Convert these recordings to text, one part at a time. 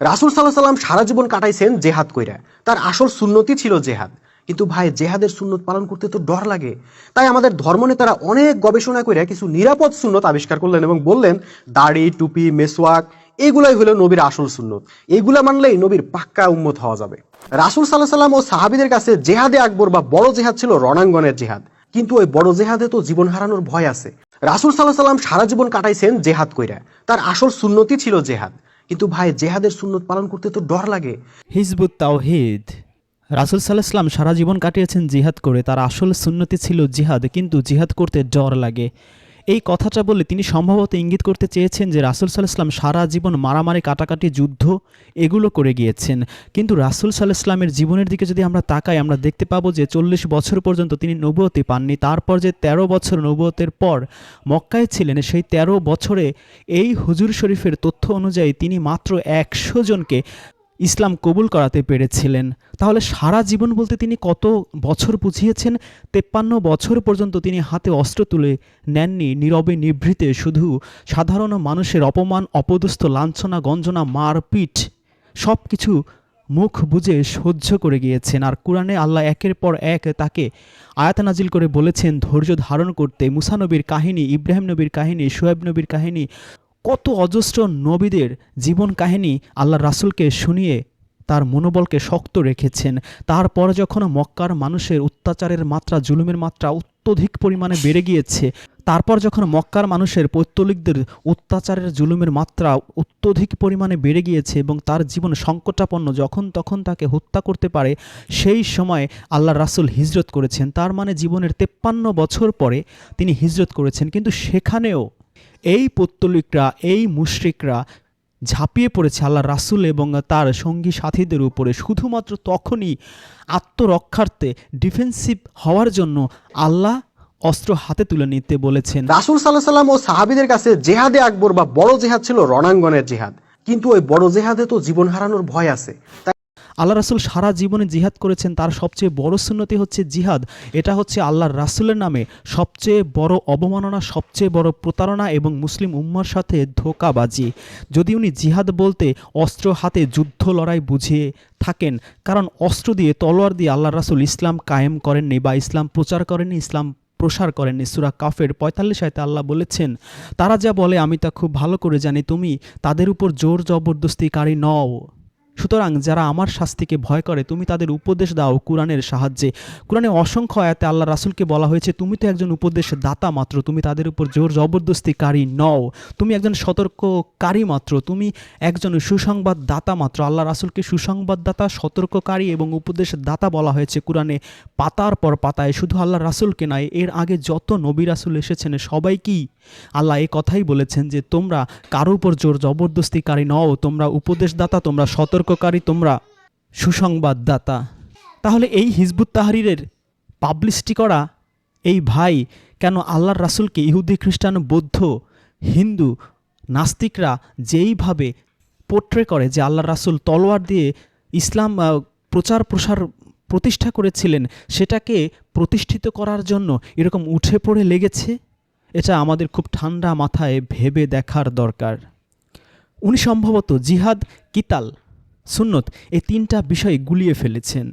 রাসুল সাল্লাহ সাল্লাম সারা জীবন কাটাইছেন জেহাদ কইরা। তার আসল সুন্নতি ছিল জেহাদ। কিন্তু ভাই, জেহাদের সুন্নত পালন করতে তো ডর লাগে। তাই আমাদের ধর্মনেতারা অনেক গবেষণা করে কিছু নিরাপদ সুন্নত আবিষ্কার করলেন এবং বললেন, দাড়ি, টুপি, মেসওয়াক, এগুলাই হলো নবীর আসল সুন্নত। এগুলা মানলেই নবীর পাক্কা উম্মত হওয়া যাবে। রাসুল সাল্লাহ সাল্লাম ও সাহাবিদের কাছে জেহাদে আকবর বা বড় জেহাদ ছিল রণাঙ্গনের জেহাদ। কিন্তু ওই বড় জেহাদে তো জীবন হারানোর ভয় আছে। রাসুল সাল্লাহ সাল্লাম সারা জীবন কাটাইছেন জেহাদ কইরা। তার আসল সুন্নতি ছিল জেহাদ। কিন্তু ভাই, জেহাদের সুন্নত পালন করতে তো ডর লাগে। হিজবুত তাওহিদ। রাসুল সাল্লাহাম সারা জীবন কাটিয়েছেন জিহাদ করে। তার আসল সুন্নতি ছিল জিহাদ, কিন্তু জিহাদ করতে ডর লাগে। এই কথাটা বলে তিনি সম্ভবত ইঙ্গিত করতে চেয়েছেন যে রাসুল সাল্লাহাম সারা জীবন মারামারি, কাটাকাটি, যুদ্ধ এগুলো করে গিয়েছেন। কিন্তু রাসুল সাল্লাহামের জীবনের দিকে যদি আমরা তাকাই, আমরা দেখতে পাবো যে চল্লিশ বছর পর্যন্ত তিনি নবুয়তি পাননি। তারপর যে ১৩ বছর নবুয়তের পর মক্কায় ছিলেন, সেই ১৩ বছরে এই হুজুর শরীফের তথ্য অনুযায়ী তিনি মাত্র একশো জনকে ইসলাম কবুল করাতে পেরেছিলেন। তাহলে সারা জীবন বলতে তিনি কত বছর বুঝিয়েছেন? তেপ্পান্ন বছর পর্যন্ত তিনি হাতে অস্ত্র তুলে নেননি, নীরবে নিভৃতে শুধু সাধারণ মানুষের অপমান, অপদস্থ, লাঞ্ছনা, গঞ্জনা, মারপিট সব কিছু মুখ বুঝে সহ্য করে গিয়েছেন। আর কোরআনে আল্লাহ একের পর এক তাকে আয়াত নাজিল করে বলেছেন, ধৈর্য ধারণ করতে। মুসানবীর কাহিনী, ইব্রাহিম নবীর কাহিনী সোয়েব নবীর কাহিনী কত অজস্র নবীদের জীবন কাহিনী আল্লাহ রাসুলকে শুনিয়ে তার মনোবলকে শক্ত রেখেছেন। তারপর যখন মক্কার মানুষের অত্যাচারের মাত্রা, জুলুমের মাত্রা অত্যধিক পরিমাণে বেড়ে গিয়েছে, তারপর যখন মক্কার মানুষের পৈত্তলিকদের অত্যাচারের, জুলুমের মাত্রা অত্যধিক পরিমাণে বেড়ে গিয়েছে এবং তার জীবন সংকটাপন্ন যখন তখন তাকে হত্যা করতে পারে, সেই সময় আল্লাহ রাসুল হিজরত করেছেন। তার মানে জীবনের তেপ্পান্ন বছর পরে তিনি হিজরত করেছেন। কিন্তু সেখানেও এই পত্তলিকরা, এই মুশরিকরা ঝাঁপিয়ে পড়েছে আল্লাহ রাসূল এবং তার সঙ্গী সাথীদের উপরে। শুধুমাত্র তখনই আত্মরক্ষার্থে ডিফেন্সিভ হওয়ার জন্য আল্লাহ অস্ত্র হাতে তুলে নিতে বলেছেন। রাসুল সাল্লাহ সাল্লাম ও সাহাবিদের কাছে জেহাদে আকবর বা বড় জেহাদ ছিল রণাঙ্গনের জেহাদ। কিন্তু ওই বড় জেহাদে তো জীবন হারানোর ভয় আছে। তাই আল্লাহ রাসুল সারা জীবনে জিহাদ করেছেন, তার সবচেয়ে বড় সুন্নতি হচ্ছে জিহাদ। এটা হচ্ছে আল্লাহর রাসূলের নামে সবচেয়ে বড় অবমাননা, সবচেয়ে বড় প্রতারণা এবং মুসলিম উম্মার সাথে ধোকাবাজি। যদি উনি জিহাদ বলতে অস্ত্র হাতে যুদ্ধ লড়াই বুঝিয়ে থাকেন, কারণ অস্ত্র দিয়ে, তলোয়ার দিয়ে আল্লাহ রাসুল ইসলাম কায়েম করেননি বা ইসলাম প্রচার করেননি, ইসলাম প্রসার করেননি। সুরা কাফের পঁয়তাল্লিশ আয়তে আল্লাহ বলেছেন, তারা যা বলে আমি তা খুব ভালো করে জানি, তুমি তাদের উপর জোর জবরদস্তিকারী নও। সুতরাং যারা আমার শাস্তিকে ভয় করে, তুমি তাদের উপদেশ দাও কোরআনের সাহায্যে। কোরআনে অসংখ্য আয়াতে আল্লাহ রাসুলকে বলা হয়েছে, তুমি তো একজন উপদেশ দাতা মাত্র, তুমি তাদের উপর জোর জবরদস্তিকারী নও। তুমি একজন সতর্ককারী মাত্র, তুমি একজন সুসংবাদ দাতা মাত্র। আল্লাহ রাসূলকে সুসংবাদদাতা, সতর্ককারী এবং উপদেশ দাতা বলা হয়েছে কোরআনে পাতার পর পাতায়। শুধু আল্লাহ রাসুলকে নয়, এর আগে যত নবী রাসুল এসেছেন সবাইকেই আল্লাহ এ কথাই বলেছেন যে, তোমরা কারও উপর জোর জবরদস্তিকারী নও, তোমরা উপদেশদাতা, তোমরা সতর্ককারী তোমরা সুসংবাদদাতা। তাহলে এই হিজবুত তাহরিরের পাবলিসিটি করা এই ভাই কেন আল্লাহর রাসুলকে ইহুদি, খ্রিস্টান, বৌদ্ধ, হিন্দু, নাস্তিকরা যেইভাবে পোট্রে করে যে আল্লাহর রাসুল তলোয়ার দিয়ে ইসলাম প্রচার প্রসার প্রতিষ্ঠা করেছিলেন, সেটাকে প্রতিষ্ঠিত করার জন্য এরকম উঠে পড়ে লেগেছে? এটা আমাদের খুব ঠান্ডা মাথায় ভেবে দেখার দরকার। উনি সম্ভবত জিহাদ কিতাল সুন্নত এই তিনটা বিষয় গুলিয়ে ফেলেছেন।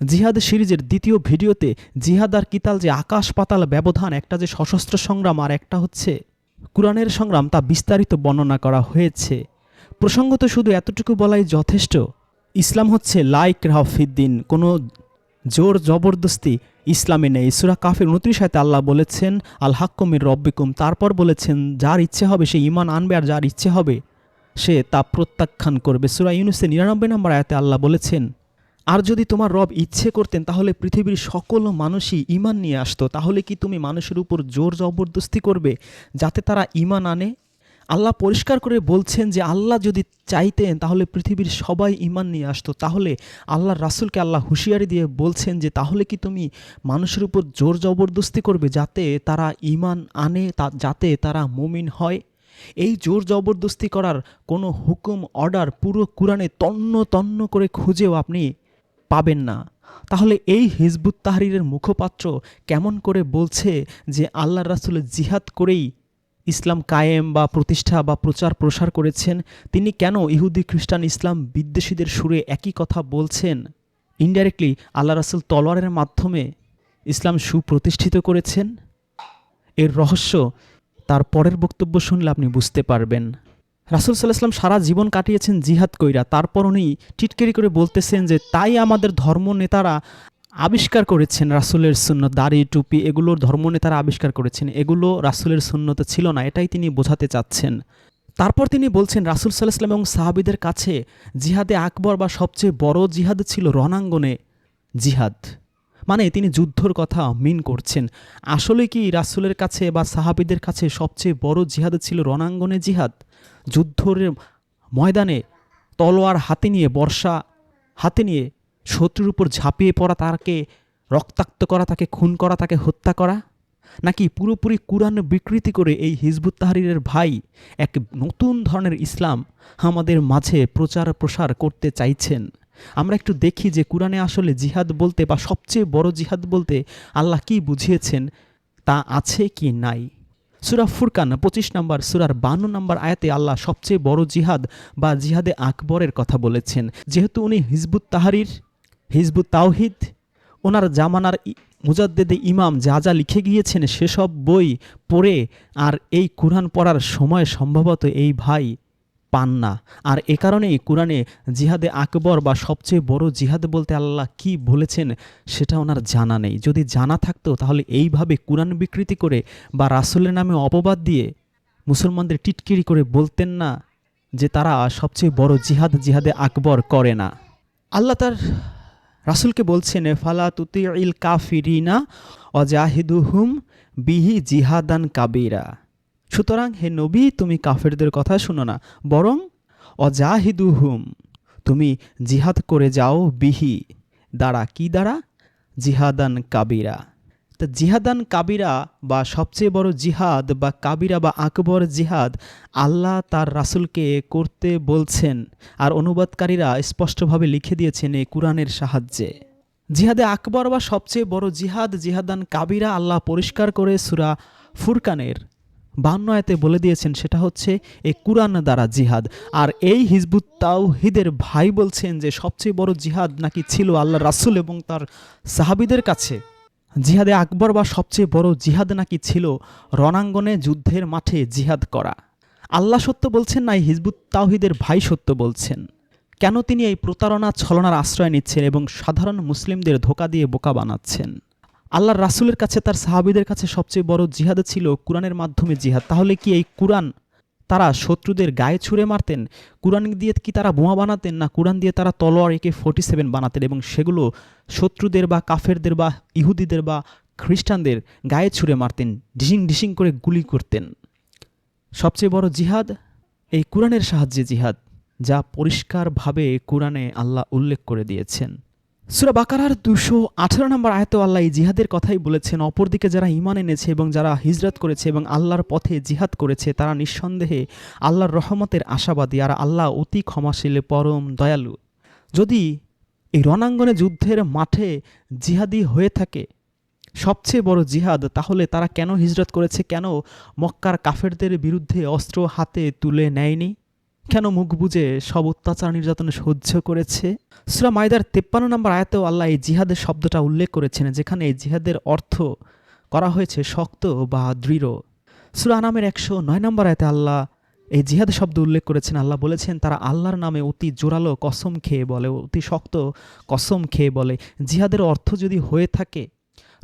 জিহাদ সিরিজের দ্বিতীয় ভিডিওতে জিহাদ আর কিতাল যে আকাশ পাতাল ব্যবধান, একটা যে সশস্ত্র সংগ্রাম আর একটা হচ্ছে কোরআনের সংগ্রাম, তা বিস্তারিত বর্ণনা করা হয়েছে। প্রসঙ্গত শুধু এতটুকু বলাই যথেষ্ট, ইসলাম হচ্ছে লাইক রাহফিদ্দিন কোনো জোর জবরদস্তি ইসলামে নেই। সুরা কাফের উনত্রিশ আয়তে আল্লাহ বলেছেন, আল হাক্কমির রব্বিকুম, তারপর বলেছেন, যার ইচ্ছে হবে সে ইমান আনবে আর যার ইচ্ছে হবে সে তা প্রত্যাখ্যান করবে। সুরা ইউনুসে নিরানব্বই নম্বর আয়াতে আল্লাহ বলেছেন, আর যদি তোমার রব ইচ্ছে করতেন, তাহলে পৃথিবীর সকল মানুষই ইমান নিয়ে আসতো। তাহলে কি তুমি মানুষের উপর জোর জবরদস্তি করবে, যাতে তারা ইমান আনে? আল্লাহ পরিষ্কার করে বলছেন যে, আল্লাহ যদি চাইতেন, তাহলে পৃথিবীর সবাই ইমান নিয়ে আসতো। তাহলে আল্লাহ রাসূলকে আল্লাহ হুঁশিয়ারি দিয়ে বলছেন যে, তাহলে কি তুমি মানুষের উপর জোর জবরদস্তি করবে, যাতে তারা ইমান আনে, তা, যাতে তারা মুমিন হয়? এই জোর জবরদস্তি করার কোনো হুকুম অর্ডার পুরো কোরআনে তন্ন তন্ন করে খুঁজেও আপনি পাবেন না। তাহলে এই হিজবুত তাহরিরের মুখপাত্র কেমন করে বলছে যে আল্লাহ রাসূল জিহাদ করেই ইসলাম কায়েম বা প্রতিষ্ঠা বা প্রচার প্রসার করেছেন, তিনি কেন ইহুদি, খ্রিস্টান, ইসলাম বিদ্বেষীদের সুরে একই কথা বলছেন? ইনডাইরেক্টলি আল্লাহ রাসুল তলোয়ারের মাধ্যমে ইসলাম সুপ্রতিষ্ঠিত করেছেন? এর রহস্য তার পরের বক্তব্য শুনলে আপনি বুঝতে পারবেন। রাসুল সাল্লাহাম সারা জীবন কাটিয়েছেন জিহাদ কইরা। তারপর উনি টিটকেরি করে বলতেছেন যে, তাই আমাদের ধর্ম নেতারা আবিষ্কার করেছেন রাসুলের সুন্নত, দাড়ি, টুপি, এগুলোর ধর্ম নেতারা আবিষ্কার করেছেন। এগুলো রাসুলের সুন্নত ছিল না, এটাই তিনি বোঝাতে চাচ্ছেন। তারপর তিনি বলছেন, রাসুল সাল্লাহাম এবং সাহাবিদের কাছে জিহাদে আকবর বা সবচেয়ে বড় জিহাদ ছিল রণাঙ্গনে জিহাদ। মানে তিনি যুদ্ধর কথা মিন করছেন। আসলে কি রাসুলের কাছে বা সাহাবিদের কাছে সবচেয়ে বড় জিহাদ ছিল রণাঙ্গনে জিহাদ? যুদ্ধের ময়দানে তলোয়ার হাতে নিয়ে, বর্ষা হাতে নিয়ে শত্রুর উপর ঝাঁপিয়ে পড়া তাকে, রক্তাক্ত করা তাকে, খুন করা তাকে, হত্যা করা? নাকি পুরোপুরি কুরআন বিকৃতি করে এই হিজবুত তাহরিরের ভাই এক নতুন ধরনের ইসলাম আমাদের মাঝে প্রচার প্রসার করতে চাইছেন? আমরা একটু দেখি যে কোরআনে আসলে জিহাদ বলতে বা সবচেয়ে বড় জিহাদ বলতে আল্লাহ কি বুঝিয়েছেন, তা আছে কি নাই? সুরা ফুরকান, পঁচিশ নম্বর সুরার বান্ন নম্বর আয়াতে আল্লাহ সবচেয়ে বড় জিহাদ বা জিহাদে আকবরের কথা বলেছেন। যেহেতু উনি হিজবুত তাহারির, হিজবুত তাওহিদ, ওনার জামানার মুজাদ্দেদে ইমাম যা যা লিখে গিয়েছেন সেসব বই পড়ে আর এই কোরআন পড়ার সময় সম্ভবত এই ভাই পান না। আর এ কারণেই কোরআনে জিহাদে আকবর বা সবচেয়ে বড় জিহাদ বলতে আল্লাহ কি বলেছেন, সেটা ওনার জানা নেই। যদি জানা থাকতো, তাহলে এইভাবে কোরআন বিকৃতি করে বা রাসুলের নামে অপবাদ দিয়ে মুসলমানদের টিটকিরি করে বলতেন না যে তারা সবচেয়ে বড় জিহাদ জিহাদে আকবর করে না। আল্লাহ তার রাসুলকে বলছেন, ফালা তুতি ইল কাফিরিনা অজাহিদুহুম বিহি জিহাদান কাবিরা। সুতরাং হে নবী, তুমি কাফেরদের কথা শুনো না, বরং অজাহিদু হুম তুমি জিহাদ করে যাও বিহি, দ্বারা কি দ্বারা? জিহাদান কাবিরা। তা জিহাদান কাবিরা বা সবচেয়ে বড় জিহাদ বা কাবিরা বা আকবর জিহাদ আল্লাহ তার রাসূলকে করতে বলছেন আর অনুবাদকারীরা স্পষ্টভাবে লিখে দিয়েছেন এই কোরআনের সাহায্যে। জিহাদে আকবর বা সবচেয়ে বড় জিহাদ, জিহাদান কাবিরা আল্লাহ পরিষ্কার করে সুরা ফুরকানের বান্ন আয়াতে বলে দিয়েছেন, সেটা হচ্ছে এই কুরআন দ্বারা জিহাদ। আর এই হিজবুত তাওহিদের ভাই বলছেন যে সবচেয়ে বড় জিহাদ নাকি ছিল আল্লাহ রাসুল এবং তার সাহাবিদের কাছে। জিহাদে আকবর বা সবচেয়ে বড় জিহাদ নাকি ছিল রণাঙ্গনে যুদ্ধের মাঠে জিহাদ করা। আল্লাহ সত্য বলছেন না হিজবুত তাওহিদের ভাই সত্য বলছেন। কেন তিনি এই প্রতারণা ছলনার আশ্রয় নিচ্ছেন এবং সাধারণ মুসলিমদের ধোকা দিয়ে বোকা বানাচ্ছেন? আল্লাহর রাসুলের কাছে, তার সাহাবিদের কাছে সবচেয়ে বড় জিহাদ ছিল কোরআনের মাধ্যমে জিহাদ। তাহলে কি এই কোরআন তারা শত্রুদের গায়ে ছুঁড়ে মারতেন? কোরআন দিয়ে কি তারা বোমা বানাতেন? না, কোরআন দিয়ে তারা তলোয়ার একে ফোর্টি সেভেন বানাতেন এবং সেগুলো শত্রুদের বা কাফেরদের বা ইহুদিদের বা খ্রিস্টানদের গায়ে ছুঁড়ে মারতেন ডিসিং ডিসিং করে গুলি করতেন। সবচেয়ে বড় জিহাদ এই কোরআনের সাহায্যে জিহাদ, যা পরিষ্কারভাবে কোরআনে আল্লাহ উল্লেখ করে দিয়েছেন। সুরা বাকারার দুশো আঠারো নম্বর আয়ত আল্লাহ জিহাদের কথাই বলেছেন, অপরদিকে যারা ইমান এনেছে এবং যারা হিজরত করেছে এবং আল্লাহর পথে জিহাদ করেছে, তারা নিঃসন্দেহে আল্লাহর রহমতের আশাবাদী আর আল্লাহ অতি ক্ষমাশীল, পরম দয়ালু। যদি এই রণাঙ্গনে যুদ্ধের মাঠে জিহাদি হয়ে থাকে, সবচেয়ে বড় জিহাদ, তাহলে তারা কেন হিজরত করেছে, কেন মক্কার কাফেরদের বিরুদ্ধে অস্ত্র হাতে তুলে নেয়নি? কেন মুখ বুজে সব অত্যাচার নির্যাতন সহ্য করেছে? সুরা মাইদার তেপ্পান্ন নম্বর আয়াতেও আল্লাহ এই জিহাদের শব্দটা উল্লেখ করেছেন, যেখানে এই জিহাদের অর্থ করা হয়েছে শক্ত বা দৃঢ়। সুরা আনামের একশো নয় নম্বর আয়াতে আল্লাহ এই জিহাদ শব্দ উল্লেখ করেছেন। আল্লাহ বলেছেন, তারা আল্লাহর নামে অতি জোরালো কসম খেয়ে বলে, অতি শক্ত কসম খেয়ে বলে। জিহাদের অর্থ যদি হয়ে থাকে,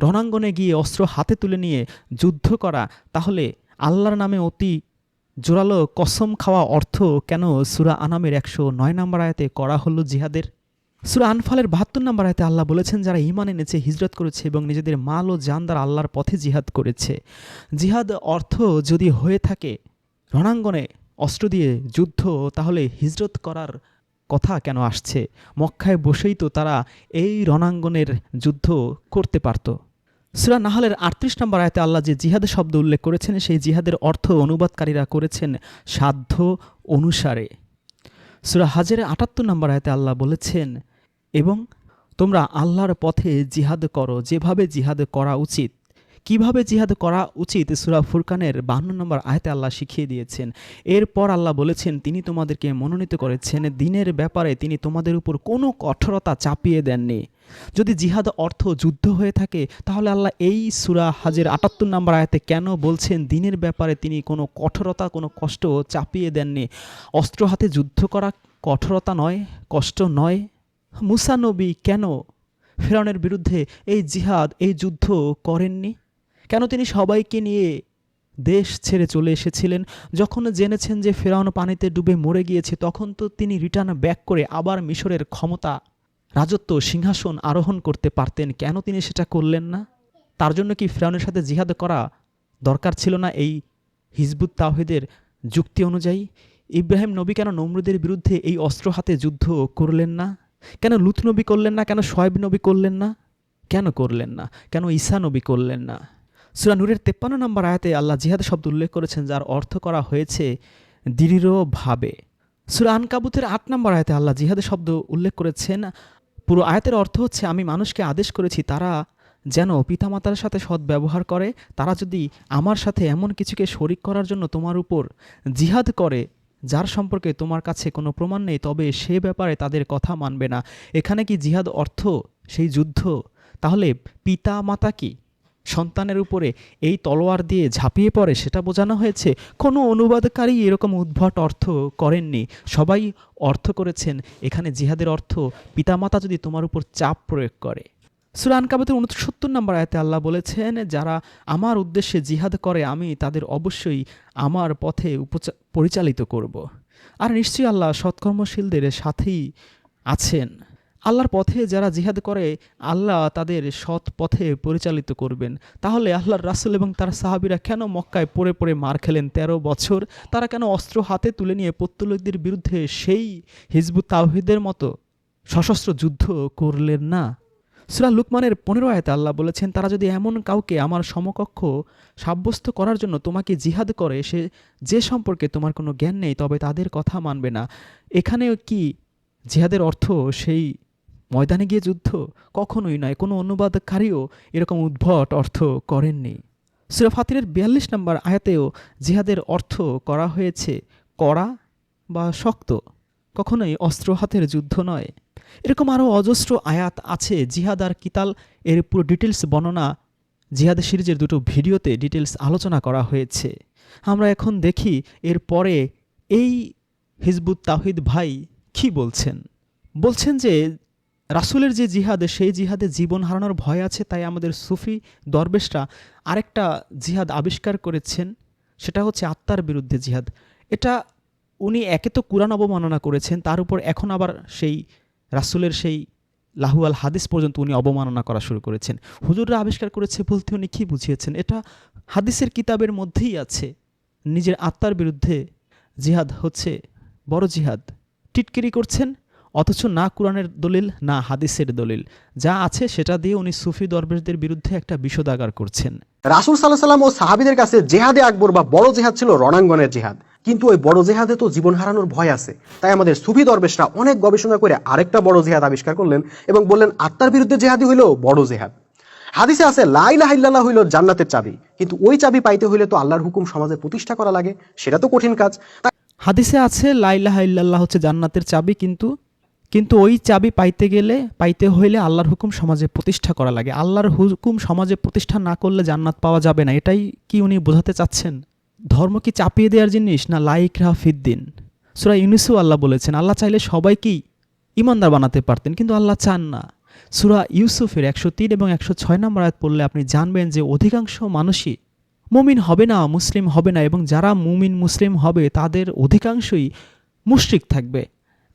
রণাঙ্গনে গিয়ে অস্ত্র হাতে তুলে নিয়ে যুদ্ধ করা, তাহলে আল্লাহর নামে অতি জোরালো কসম খাওয়া অর্থ কেন সুরা আনামের একশো নয় নম্বর আয়াতে করা হলো জিহাদের? সুরা আনফালের বাহাত্তর নম্বর আয়তে আল্লাহ বলেছেন, যারা ইমান এনেছে, হিজরত করেছে এবং নিজেদের মাল ও জান দ্বারা আল্লাহর পথে জিহাদ করেছে। জিহাদ অর্থ যদি হয়ে থাকে রণাঙ্গনে অস্ত্র দিয়ে যুদ্ধ, তাহলে হিজরত করার কথা কেন আসছে? মক্কায় বসেই তো তারা এই রণাঙ্গনের যুদ্ধ করতে পারত। সুরা নাহালের আটত্রিশ নম্বর আয়তে আল্লাহ যে জিহাদের শব্দ উল্লেখ করেছেন, সেই জিহাদের অর্থ অনুবাদকারীরা করেছেন সাধ্য অনুসারে। সুরা হাজের আটাত্তর নম্বর আয়তে আল্লাহ বলেছেন, এবং তোমরা আল্লাহর পথে জিহাদ করো, যেভাবে জিহাদ করা উচিত। কীভাবে জিহাদ করা উচিত? সুরা ফুরকানের বাহান্ন নম্বর আয়তে আল্লাহ শিখিয়ে দিয়েছেন, এরপর আল্লাহ বলেছেন, তিনি তোমাদেরকে মনোনীত করেছেন, দিনের ব্যাপারে তিনি তোমাদের উপর কোনো কঠোরতা চাপিয়ে দেননি। যদি জিহাদ অর্থ যুদ্ধ হয়ে থাকে, তাহলে আল্লাহ এই সুরা হাজের আটাত্তর নম্বর আয়াতে কেন বলছেন, দিনের ব্যাপারে তিনি কোনো কঠোরতা, কোনো কষ্ট চাপিয়ে দেননি? অস্ত্র হাতে যুদ্ধ করা কঠোরতা নয়, কষ্ট নয়। মুসা নবী কেন ফেরাউনের বিরুদ্ধে এই জিহাদ, এই যুদ্ধ করেননি? কেন তিনি সবাইকে নিয়ে দেশ ছেড়ে চলে এসেছিলেন? যখন জেনেছেন যে ফেরাউন পানিতে ডুবে মরে গিয়েছে, তখন তো তিনি রিটার্ন ব্যাক করে আবার মিশরের ক্ষমতা, রাজত্ব, সিংহাসন আরোহণ করতে পারতেন। কেন তিনি সেটা করলেন না? তার জন্য কি ফেরাউনের সাথে জিহাদ করা দরকার ছিল না এই হিজবুত তাওহিদের যুক্তি অনুযায়ী? ইব্রাহিম নবী কেন নমরুদের বিরুদ্ধে এই অস্ত্র হাতে যুদ্ধ করলেন না? কেন লুত নবী করলেন না? কেন শয়েব নবী করলেন না? কেন করলেন না? কেন ঈসা নবী করলেন না? সুরা নূরের তেপ্পান্ন নম্বর আয়াতে আল্লাহ জিহাদ শব্দ উল্লেখ করেছেন, যার অর্থ করা হয়েছে দৃঢ়ভাবে। সুরা আনকাবুতের আট নম্বর আয়াতে আল্লাহ জিহাদের শব্দ উল্লেখ করেছেন, পুরো আয়াতের অর্থ হচ্ছে, আমি মানুষকে আদেশ করেছি, তারা যেন পিতামাতার সাথে সৎ ব্যবহার করে, তারা যদি আমার সাথে এমন কিছুকে শরিক করার জন্য তোমার উপর জিহাদ করে, যার সম্পর্কে তোমার কাছে কোনো প্রমাণ নেই, তবে সে ব্যাপারে তাদের কথা মানবে না। এখানে কি জিহাদ অর্থ, সেই যুদ্ধ? তাহলে পিতা মাতা কি? সন্তানের উপরে এই তলোয়ার দিয়ে ঝাঁপিয়ে পড়ে, সেটা বোঝানো হয়েছে, কোনো অনুবাদকারী এরকম উদ্ভট অর্থ করেননি। সবাই অর্থ করেছেন, এখানে জিহাদের অর্থ, পিতামাতা যদি তোমার উপর চাপ প্রয়োগ করে। সুরান কাবাতের উনসত্তর নম্বর আয়তে আল্লাহ বলেছেন, যারা আমার উদ্দেশ্যে জিহাদ করে, আমি তাদের অবশ্যই আমার পথে পরিচালিত করব। আর নিশ্চয়ই আল্লাহ সৎকর্মশীলদের সাথেই আছেন। আল্লাহর পথে যারা জিহাদ করে, আল্লাহ তাদের সৎ পথে পরিচালিত করবেন। তাহলে আল্লাহর রাসুল এবং তার সাহাবিরা কেন মক্কায় পড়ে পড়ে মার খেলেন? তেরো বছর তারা কেন অস্ত্র হাতে তুলে নিয়ে পত্তলিকদের বিরুদ্ধে সেই হিজবুত তাওহিদের মতো সশস্ত্র যুদ্ধ করলেন না? সুরা লুকমানের পনেরো আয়তে আল্লাহ বলেছেন, তারা যদি এমন কাউকে আমার সমকক্ষ সাব্যস্ত করার জন্য তোমাকে জিহাদ করে, সে যে সম্পর্কে তোমার কোনো জ্ঞান নেই, তবে তাদের কথা মানবে না। এখানেও কি জিহাদের অর্থ সেই ময়দানে গিয়ে যুদ্ধ? কখনোই নয়, কোনো অনুবাদকারীও এরকম উদ্ভট অর্থ করেননি। সুরা ফাতিরের বিয়াল্লিশ নম্বর আয়াতেও জিহাদের অর্থ করা হয়েছে কড়া বা শক্ত, কখনোই অস্ত্র হাতের যুদ্ধ নয়। এরকম আরও অজস্র আয়াত আছে, জিহাদ আর কিতাল এর পুরো ডিটেলস বর্ণনা জিহাদ সিরিজের দুটো ভিডিওতে ডিটেলস আলোচনা করা হয়েছে। আমরা এখন দেখি এর পরে এই হিজবুত তাহিদ ভাই কি বলছেন? বলছেন যে রাসূলের যে জিহাদে, সেই জিহাদে জীবন হারানোর ভয় আছে, তাই আমাদের সুফি দরবেশরা আরেকটা জিহাদ আবিষ্কার করেছেন, সেটা হচ্ছে আত্মার বিরুদ্ধে জিহাদ। এটা উনি একে তো কোরআন অবমাননা করেছেন, তার উপর এখন আবার সেই রাসূলের সেই লাহুয়াল হাদিস পর্যন্ত উনি অবমাননা করা শুরু করেছেন। হুজুররা আবিষ্কার করেছে বলতে উনি কী বুঝিয়েছেন? এটা হাদিসের কিতাবের মধ্যেই আছে, নিজের আত্মার বিরুদ্ধে জিহাদ হচ্ছে বড় জিহাদ। টিটকিরি করছেন অথচ না কোরআনের দলিল না হাদিসের দলিল। যা আছে সেটা দিয়ে উনি সুফি দরবেশদের বিরুদ্ধে একটা বিষোদাগার করছেন। রাসুল সাল্লাহ সাল্লাম ও সাহাবিদের কাছে জেহাদে আকবর বা বড় জেহাদ ছিল রণাঙ্গনের জেহাদ। কিন্তু ওই বড় জেহাদে তো জীবন হারানোর ভয় আছে। তাই আমাদের সুফি দরবেশরা অনেক গবেষণা করে আরেকটা বড় জেহাদ আবিষ্কার করলেন এবং বললেন আত্মার বিরুদ্ধে জেহাদি হইল বড় জেহাদ। হাদিসে আছে লাইলাহ ইল্লাল্লাহ হইল জান্নাতের চাবি। কিন্তু ওই চাবি পাইতে হইলে তো আল্লাহর হুকুম সমাজে প্রতিষ্ঠা করা লাগে সেটা তো কঠিন কাজ। হাদিসে আছে লাইলাহা ইল্লাল্লাহ হচ্ছে জান্নাতের চাবি কিন্তু কিন্তু ওই চাবি পাইতে গেলে, পাইতে হইলে আল্লাহর হুকুম সমাজে প্রতিষ্ঠা করা লাগে। আল্লাহর হুকুম সমাজে প্রতিষ্ঠা না করলে জান্নাত পাওয়া যাবে না। এটাই কি উনি বোঝাতে চাচ্ছেন? ধর্ম কি চাপিয়ে দেওয়ার জিনিস না লাইক রাফিদ্দিন সুরা ইউনুসু আল্লাহ বলেছেন, আল্লাহ চাইলে সবাইকেই ইমানদার বানাতে পারতেন, কিন্তু আল্লাহ চান না। সুরা ইউসুফের একশো তিন এবং একশো ছয় নম্বর আয়াত পড়লে আপনি জানবেন যে অধিকাংশ মানুষই মুমিন হবে না, মুসলিম হবে না, এবং যারা মুমিন, মুসলিম হবে তাদের অধিকাংশই মুশরিক থাকবে।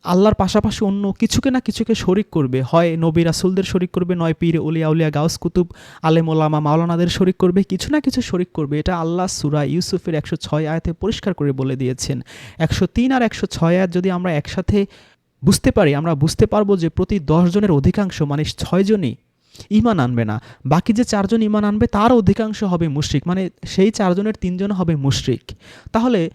আল্লাহর পাশাপাশি অন্য কিছুকে না কিছুকে শরিক করবে। হয় নবী রাসুলদের শরিক করবে, নয় পীর উলিয়া উলিয়া গাউস কুতুব, আলেম মাওলানাদের শরিক করবে, কিছু না কিছু শরিক করবে। এটা আল্লাহ সুরা ইউসুফের একশো ছয় আয়াতে পরিষ্কার করে বলে দিয়েছেন। একশো তিন আর একশো ছয় আয়াত যদি আমরা একসাথে বুঝতে পারি, আমরা বুঝতে পারব যে প্রতি জনের অধিকাংশ মানে ছয়জনই ইমান আনবে না। বাকি যে চারজন ইমান আনবে, তার অধিকাংশ হবে মুশরিক মানে সেই চারজনের তিনজন হবে মুশরিক। তাহলে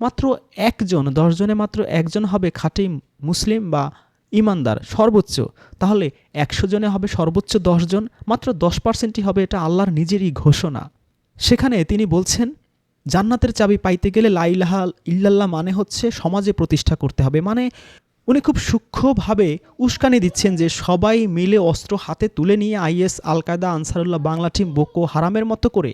মাত্র একজন দশজনে মাত্র একজন হবে খাঁটি মুসলিম বা ইমানদার সর্বোচ্চ, তাহলে একশো জনে হবে সর্বোচ্চ জন, মাত্র দশ পার্সেন্টই হবে এটা আল্লাহর নিজেরই ঘোষণা। সেখানে তিনি বলছেন, জান্নাতের চাবি পাইতে গেলে লাইলাহা ইল্লাল্লাহ মানে হচ্ছে সমাজে প্রতিষ্ঠা করতে হবে। মানে উনি খুব সূক্ষ্মভাবে উস্কানি দিচ্ছেন যে সবাই মিলে অস্ত্র হাতে তুলে নিয়ে আইএস আল কায়দা আনসারুল্লাহ, বাংলা টিম বোকো হারামের মতো করে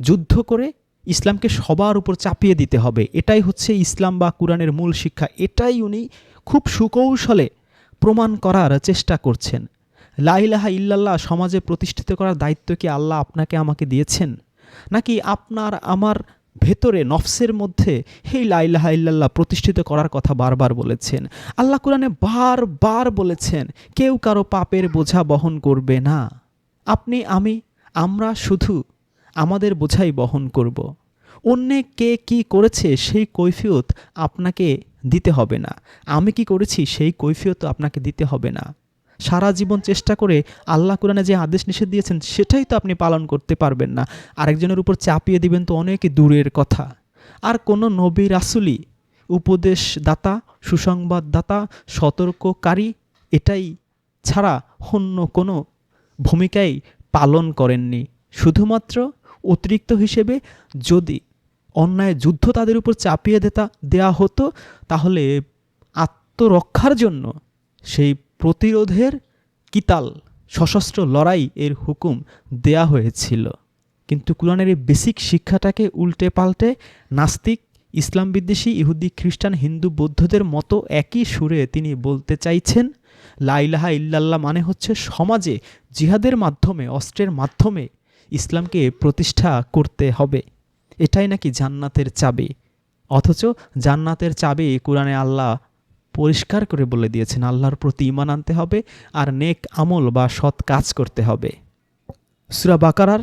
যুদ্ধ করে ইসলামকে সবার উপর চাপিয়ে দিতে হবে। এটাই হচ্ছে ইসলাম বা কোরআনের মূল শিক্ষা। এটাই উনি খুব সুকৌশলে প্রমাণ করার চেষ্টা করছেন। লাইলাহা ইল্লাল্লাহ সমাজে প্রতিষ্ঠিত করার দায়িত্ব কি আল্লাহ আপনাকে আমাকে দিয়েছেন? নাকি আপনার আমার ভেতরে নফসের মধ্যে হেই লাইলাহা ইল্লাল্লাহ প্রতিষ্ঠিত করার কথা বারবার বলেছেন? আল্লাহ কোরআনে বারবার বলেছেন, কেউ কারও পাপের বোঝা বহন করবে না। আপনি, আমি, আমরা শুধু আমাদের বোঝাই বহন করব। অন্যে কে কি করেছে সেই কৈফিয়ত আপনাকে দিতে হবে না। আমি কি করেছি? সেই কৈফিয়ত আপনাকে দিতে হবে না। সারা জীবন চেষ্টা করে আল্লাহ কোরআনে যে আদেশ নিষেধ দিয়েছেন, সেটাই তো আপনি পালন করতে পারবেন না। আরেকজনের উপর চাপিয়ে দিবেন তো অনেক দূরের কথা। আর কোনো নবী রাসুলি উপদেশদাতা, সুসংবাদদাতা, সতর্ককারী, এটাই ছাড়া অন্য কোনো ভূমিকাই পালন করেননি। শুধুমাত্র অতিরিক্ত হিসেবে যদি অন্যায় যুদ্ধ তাদের উপর চাপিয়ে দেতা, দেয়া হতো, তাহলে আত্মরক্ষার জন্য সেই প্রতিরোধের কিতাল, সশস্ত্র লড়াই এর হুকুম দেয়া হয়েছিল। কিন্তু কোরআনের এই বেসিক শিক্ষাটাকে উল্টে পাল্টে নাস্তিক, ইসলাম বিদ্বেষী, ইহুদি, খ্রিস্টান, হিন্দু, বৌদ্ধদের মতো একই সুরে তিনি বলতে চাইছেন লাইলাহা ইল্লাল্লাহ মানে হচ্ছে সমাজে জিহাদের মাধ্যমে, অস্ত্রের মাধ্যমে ইসলামকে প্রতিষ্ঠা করতে হবে। এটাই নাকি জান্নাতের চাবি? অথচ জান্নাতের চাবি কোরআনে আল্লাহ পরিষ্কার করে বলে দিয়েছেন, আল্লাহর প্রতি ইমান আনতে হবে আর নেক আমল বা সৎ কাজ করতে হবে। সুরা বাকারার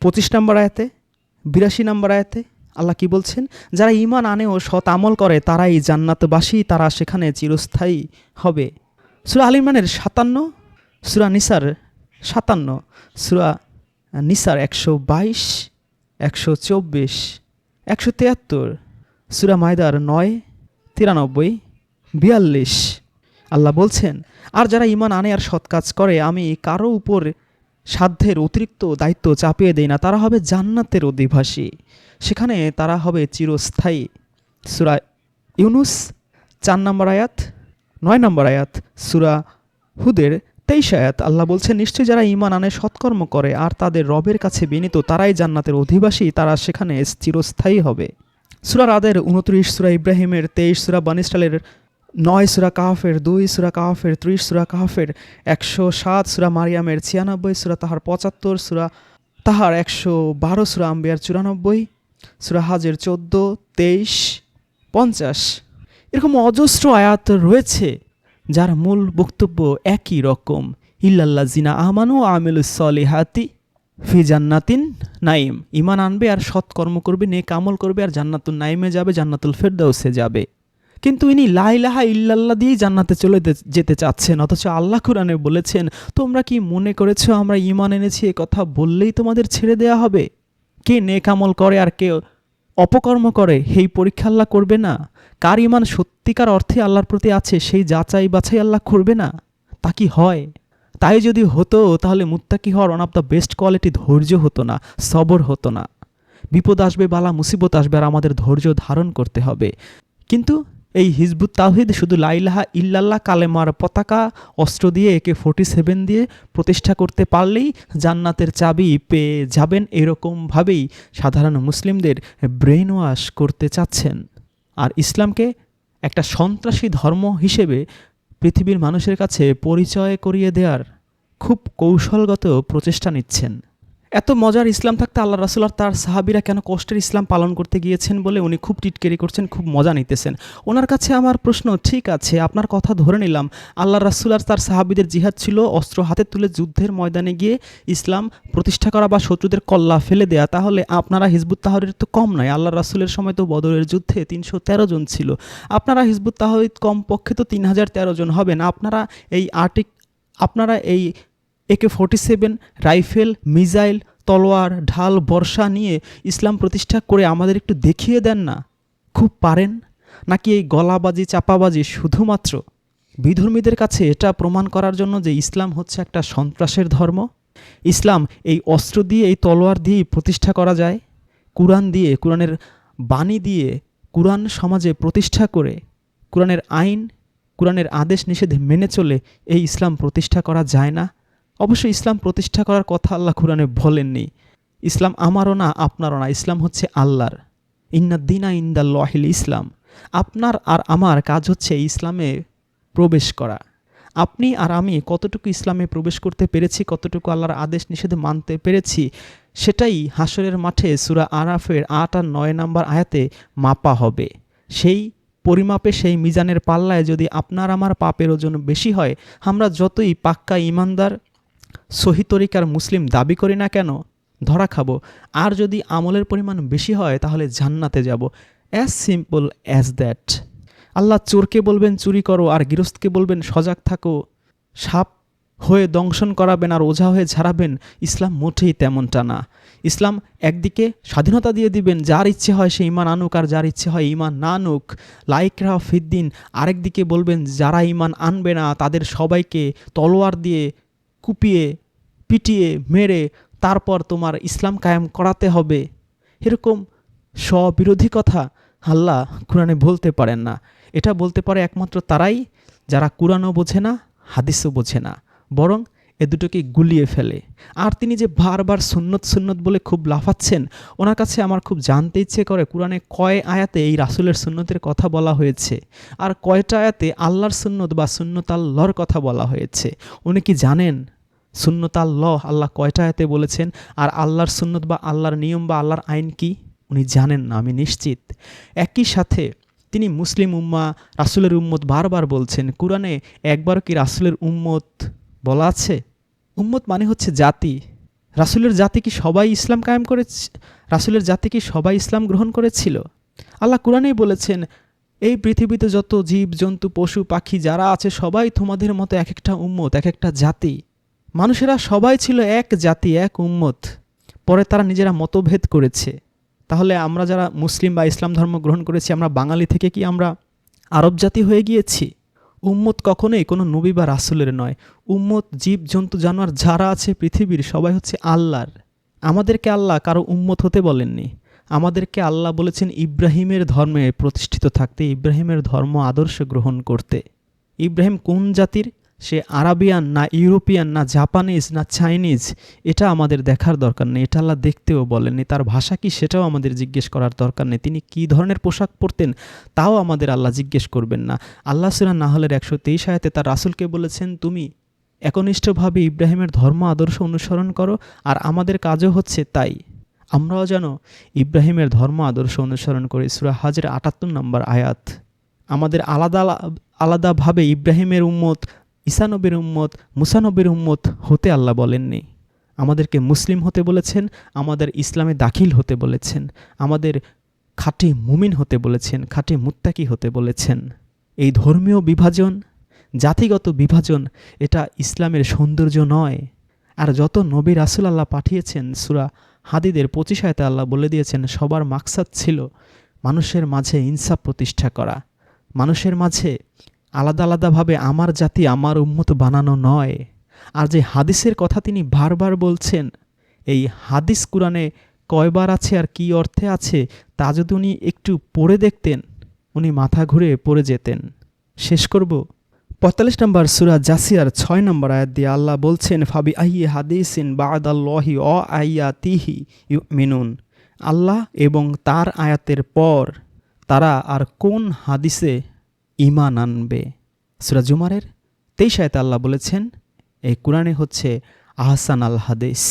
পঁচিশ নম্বর আয়াতে, বিরাশি নম্বর আয়াতে আল্লাহ কি বলছেন? যারা ইমান আনে ও সৎ আমল করে, তারাই জান্নাতবাসী, তারা সেখানে চিরস্থায়ী হবে। সুরা আল ইমরানের সাতান্ন, সুরা নিসার সাতান্ন, সুরা নিসার একশো বাইশ একশো চব্বিশ, একশো তিয়াত্তর, সুরা মায়দার নয়, তিরানব্বই, বিয়াল্লিশ। আল্লাহ বলছেন, আর যারা ইমান আনে আর সৎ কাজ করে, আমি কারও উপর সাধ্যের অতিরিক্ত দায়িত্ব চাপিয়ে দেই না। তারা হবে জান্নাতের অধিবাসী। সেখানে তারা হবে চিরস্থায়ী। সুরা ইউনুস, চার নম্বর আয়াত, নয় নম্বর আয়াত, সুরা হুদের তেইশ আয়াত, আল্লাহ বলছেন নিশ্চয়ই যারা ইমান আনে, সৎকর্ম করে, আর তাদের রবের কাছে বিনীত, তারাই জান্নাতের অধিবাসী, তারা সেখানে চিরস্থায়ী হবে। সুরা রাদের উনত্রিশ, সুরা ইব্রাহিমের তেইশ, সুরা বানিস্টালের নয়, সুরা কাহাফের দুই, সুরা কাহাফের ত্রিশ, সুরা কাহাফের একশো সাত, সুরা মারিয়ামের ছিয়ানব্বই, সুরা তাহার পঁচাত্তর, সুরা তাহার একশো বারো, সুরা আম্বিয়ার চুরানব্বই, সুরা হাজের চোদ্দ, তেইশ, পঞ্চাশ। এরকম অজস্র আয়াত রয়েছে। যার মূল বক্তব্য একই রকম ইল্লাল্লা জিনা আমানু আমিলুসলিহাতি ফি জান্নাতিন নাইম ইমান আনবে আর সৎ কর্ম করবে নে কামল করবে আর জান্নাতুল নাইমে যাবে, জান্নাতুল ফেরদাউসে যাবে। কিন্তু ইনি লাইলাহা ইল্লাল্লাহ দিয়েই জান্নাতে চলে যেতে চাচ্ছেন, অথচ আল্লাহ কুরআনে বলেছেন, তোমরা কি মনে করেছ আমরা ইমান এনেছি, এ কথা বললেই তোমাদের ছেড়ে দেয়া হবে? কে নেক আমল করে আর কে অপকর্ম করে সেই পরীক্ষা আল্লাহ করবে না? কার ইমান সত্যিকার অর্থে আল্লাহর প্রতি আছে, সেই যাচাই বাছাই আল্লাহ করবে না? তা কি হয়? তাই যদি হতো, তাহলে মুত্তাকি হওয়ার one of the best quality ধৈর্য হতো না, সবর হতো না। বিপদ আসবে বালা, মুসিবত আসবে আর আমাদের ধৈর্য ধারণ করতে হবে। কিন্তু এই হিজবুত তাহিদ শুধু লাইলাহা ইল্লাল্লাহ কালেমার পতাকা, অস্ত্র দিয়ে একে ফোর্টি সেভেন দিয়ে প্রতিষ্ঠা করতে পারলেই জান্নাতের চাবি পেয়ে যাবেন এরকমভাবেই সাধারণ মুসলিমদের ব্রেন ওয়াশ করতে চাচ্ছেন। আর ইসলামকে একটা সন্ত্রাসী ধর্ম হিসেবে পৃথিবীর মানুষের কাছে পরিচয় করিয়ে দেওয়ার খুব কৌশলগত প্রচেষ্টা নিচ্ছেন। এত মজার ইসলাম থাকতে আল্লাহ রাসুল আর তার সাহাবিরা কেন কষ্টের ইসলাম পালন করতে গিয়েছেন বলে উনি খুব টিটকেরি করছেন, খুব মজা নিতেছেন। ওনার কাছে আমার প্রশ্ন, ঠিক আছে, আপনার কথা ধরে নিলাম। আল্লাহ রাসুল আর তার সাহাবিদের জিহাদ ছিল অস্ত্র হাতে তুলে যুদ্ধের ময়দানে গিয়ে ইসলাম প্রতিষ্ঠা করা বা শত্রুদের কল্লা ফেলে দেয়া, তাহলে আপনারা হিজবুত তাহরির তো কম নয়। আল্লাহ রাসুলের সময় তো বদরের যুদ্ধে তিনশো তেরো জন ছিল। আপনারা হিজবুত তাহরিদ কমপক্ষে তো তিন হাজার তেরো জন হবেন। আপনারা এই আর্টিক, আপনারা এই একে ফোর্টি সেভেন রাইফেল, মিসাইল, তলোয়ার, ঢাল, বর্ষা নিয়ে ইসলাম প্রতিষ্ঠা করে আমাদের একটু দেখিয়ে দেন না? খুব পারেন? নাকি এই গলাবাজি, চাপাবাজি শুধুমাত্র? বিধর্মীদের কাছে এটা প্রমাণ করার জন্য যে ইসলাম হচ্ছে একটা সন্ত্রাসের ধর্ম? ইসলাম এই অস্ত্র দিয়ে, এই তলোয়ার দিয়েই প্রতিষ্ঠা করা যায়? কোরআন দিয়ে, কোরআনের বাণী দিয়ে কোরআন সমাজে প্রতিষ্ঠা করে? কোরআনের আইন, কোরআনের আদেশ নিষেধ মেনে চলে এই ইসলাম প্রতিষ্ঠা করা যায় না? অবশ্যই ইসলাম প্রতিষ্ঠা করার কথা আল্লাহ কোরআনে বলেননি। ইসলাম আমারও না, আপনারও না, ইসলাম হচ্ছে আল্লাহর। ইন্নাদ্দিনা ইন্দাল্লাহিল ইসলাম। আপনার আর আমার কাজ হচ্ছে ইসলামে প্রবেশ করা। আপনি আর আমি কতটুকু ইসলামে প্রবেশ করতে পেরেছি, কতটুকু আল্লাহর আদেশ নিষেধ মানতে পেরেছি, সেটাই হাসরের মাঠে সুরা আরাফের আট আর নয় নাম্বার আয়াতে মাপা হবে। সেই পরিমাপে, সেই মিজানের পাল্লায় যদি আপনার আমার পাপের ওজন বেশি হয়, আমরা যতই পাক্কা ইমানদার সহি তরিকার মুসলিম দাবি করি না কেন? ধরা খাব। আর যদি আমলের পরিমাণ বেশি হয়, তাহলে জান্নাতে যাব। অ্যাজ সিম্পল অ্যাজ দ্যাট আল্লাহ চোরকে বলবেন, চুরি করো। আর গৃহস্থকে বলবেন, সজাগ থাকো। সাপ হয়ে দংশন করাবেন আর ওঝা হয়ে ঝাড়াবেন, ইসলাম মোটেই তেমনটা না। ইসলাম একদিকে স্বাধীনতা দিয়ে দিবেন, যার ইচ্ছে হয় সে ইমান আনুক আর যার ইচ্ছে হয় ইমান না আনুক। লাইকরা ফিদ্দিন আরেকদিকে বলবেন, যারা ইমান আনবে না, তাদের সবাইকে তলোয়ার দিয়ে কুপিয়ে পিটিয়ে, মেরে তারপর তোমার ইসলাম কায়েম করাতে হবে। এরকম স্ববিরোধী কথা আল্লাহ কোরআনে বলতে পারেন না। এটা বলতে পারে একমাত্র তারাই যারা কোরআনও বোঝে না, হাদিসও বোঝে না। বরং এ দুটোকে গুলিয়ে ফেলে। আর তিনি যে বারবার সুন্নত সুন্নত বলে খুব লাফাচ্ছেন, ওনার কাছে আমার খুব জানতে ইচ্ছে করে কোরআনে কয় আয়াতে এই রাসুলের সুন্নতের কথা বলা হয়েছে। আর কয়টা আয়াতে আল্লাহর সুন্নত বা সুন্নত আল্লাহর কথা বলা হয়েছে। উনি কি জানেন? সুন্নত আল্লাহ আল্লাহ কয়টা এতে বলেছেন? আর আল্লাহর সুন্নত বা আল্লাহর নিয়ম বা আল্লাহর আইন কি? উনি জানেন না, আমি নিশ্চিত। একই সাথে তিনি মুসলিম উম্মা, রাসুলের উম্মত বারবার বলছেন, কোরআনে একবার কি রাসুলের উম্মত বলা আছে? উম্মত মানে হচ্ছে জাতি। রাসুলের জাতি কি সবাই ইসলাম কায়েম করে রাসুলের জাতি কি সবাই ইসলাম গ্রহণ করেছিল? আল্লাহ কোরআনেই বলেছেন, এই পৃথিবীতে যত জীব, জন্তু, পশু, পাখি যারা আছে, সবাই তোমাদের মতো এক একটা উম্মত এক একটা জাতি। মানুষেরা সবাই ছিল এক জাতি, এক উম্মত। পরে তারা নিজেরা মতভেদ করেছে। তাহলে আমরা যারা মুসলিম বা ইসলাম ধর্ম গ্রহণ করেছি, আমরা বাঙালি থেকে কি আমরা আরব জাতি হয়ে গিয়েছি? উম্মত কখনোই কোনো নবী বা রাসুলের নয়। উম্মত, জীব, জন্তু, জানোয়ার যারা আছে পৃথিবীর সবাই হচ্ছে আল্লাহর। আমাদেরকে আল্লাহ কারও উম্মত হতে বলেননি। আমাদেরকে আল্লাহ বলেছেন ইব্রাহিমের ধর্মে প্রতিষ্ঠিত থাকতে, ইব্রাহিমের ধর্ম আদর্শ গ্রহণ করতে। ইব্রাহিম কোন জাতির? সে আরাবিয়ান না ইউরোপিয়ান, না জাপানিজ, না চাইনিজ, এটা আমাদের দেখার দরকার নেই। এটা আল্লাহ দেখতেও বলেননি। তার ভাষা কি সেটাও আমাদের জিজ্ঞেস করার দরকার নেই। তিনি কী ধরনের পোশাক পরতেন তাও আমাদের আল্লাহ জিজ্ঞেস করবেন না। আল্লাহ সুরা নাহলের একশো তেইশ আয়াতে তার রাসুলকে বলেছেন, তুমি একনিষ্ঠভাবে ইব্রাহিমের ধর্ম আদর্শ অনুসরণ করো, আর আমাদের কাজও হচ্ছে তাই। আমরাও যেন ইব্রাহিমের ধর্ম আদর্শ অনুসরণ করি। সুরা হাজের আটাত্তর নম্বর আয়াত। আমাদের আলাদা আলাদাভাবে ইব্রাহিমের উম্মত ঈসানবীর উম্মত মুসানবীর উম্মত হতে আল্লাহ বলেননি। আমাদেরকে মুসলিম হতে বলেছেন, আমাদের ইসলামে দাখিল হতে বলেছেন, আমাদের খাঁটি মুমিন হতে বলেছেন, খাঁটি মুত্তাকি হতে বলেছেন। এই ধর্মীয় বিভাজন, জাতিগত বিভাজন, এটা ইসলামের সৌন্দর্য নয়। আর যত নবী রাসুল আল্লাহ পাঠিয়েছেন, সুরা হাদিদের পঁচিশ আয়তে আল্লাহ বলে দিয়েছেন, সবার মাকসাদ ছিল মানুষের মাঝে ইনসাফ প্রতিষ্ঠা করা। মানুষের মাঝে আলাদা আলাদাভাবে আমার জাতি আমার উন্মত বানানো নয়। আর যে হাদিসের কথা তিনি বারবার বলছেন, এই হাদিস কোরআনে কয়বার আছে আর কি অর্থে আছে, তা যদি উনি একটু পড়ে দেখতেন, উনি মাথা ঘুরে পড়ে যেতেন। শেষ করব। পঁয়তাল্লিশ নম্বর সুরা জাসিয়ার ছয় নম্বর আয়াত দিয়ে আল্লাহ বলছেন, ফাবি আইয়ে হাদিসিন বাদ আল্লাহি অ আইয়া তিহি মিনুন আল্লাহ এবং তার আয়াতের পর তারা আর কোন হাদিসে ইমান আনবে। সুরা জুমারের তেইশ আয়তে আল্লাহ বলেছেন এই কোরআনে হচ্ছে আহসান আল হাদিস।